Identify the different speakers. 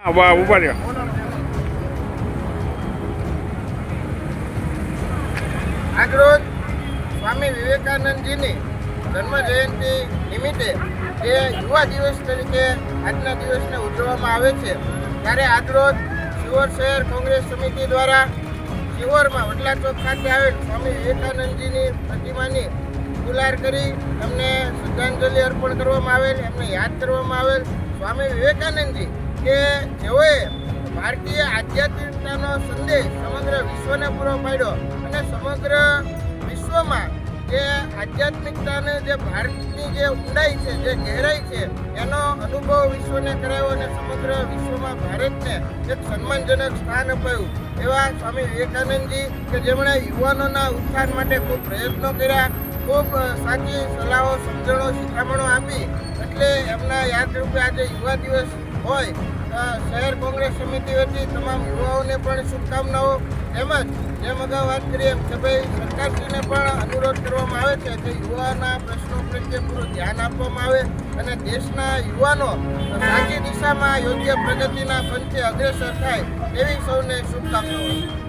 Speaker 1: આવા ઊભા રહ્યો
Speaker 2: આજરોજ સ્વામી વિવેકાનંદજીની જન્મ જયંતિ નિમિત્તે જે યુવા દિવસ તરીકે આજના દિવસને ઉજવવામાં આવે છે. ત્યારે આજરોજ શિહોર શહેર કોંગ્રેસ સમિતિ દ્વારા શિહોરમાં વડલા ચોક ખાતે આવેલ સ્વામી વિવેકાનંદજીની પ્રતિમાની ગુલાર કરી એમને શ્રદ્ધાંજલિ અર્પણ કરવામાં આવેલ, એમને યાદ કરવામાં આવેલ. સ્વામી વિવેકાનંદજી કે જેઓએ ભારતીય આધ્યાત્મિકતાનો સંદેશ સમગ્ર વિશ્વને પૂરો પાડ્યો અને સમગ્ર વિશ્વમાં જે આધ્યાત્મિકતાને જે ભારતની જે ઊંડાઈ છે, જે ગહેરાઈ છે, એનો અનુભવ વિશ્વને કરાયો અને સમગ્ર વિશ્વમાં ભારતને એક સન્માનજનક સ્થાન અપાયું. એવા સ્વામી વિવેકાનંદજી કે જેમણે યુવાનોના ઉત્થાન માટે ખૂબ પ્રયત્નો કર્યા, ખૂબ સાચી સલાહો, સમજણો, શિખામણો આપી, એટલે એમના યાદરૂપે આજે યુવા દિવસ હોય. શહેર કોંગ્રેસ સમિતિ વતી તમામ યુવાઓને પણ શુભકામનાઓ. તેમજ જેમ અગાઉ વાત કરીએ એમ કે ભાઈ, સરકારશ્રીને પણ અનુરોધ કરવામાં આવે છે કે યુવાના પ્રશ્નો પ્રત્યે પૂરું ધ્યાન આપવામાં આવે અને દેશના યુવાનો સાચી દિશામાં યોગ્ય પ્રગતિના પંથે અગ્રેસર થાય એવી સૌને શુભકામનાઓ.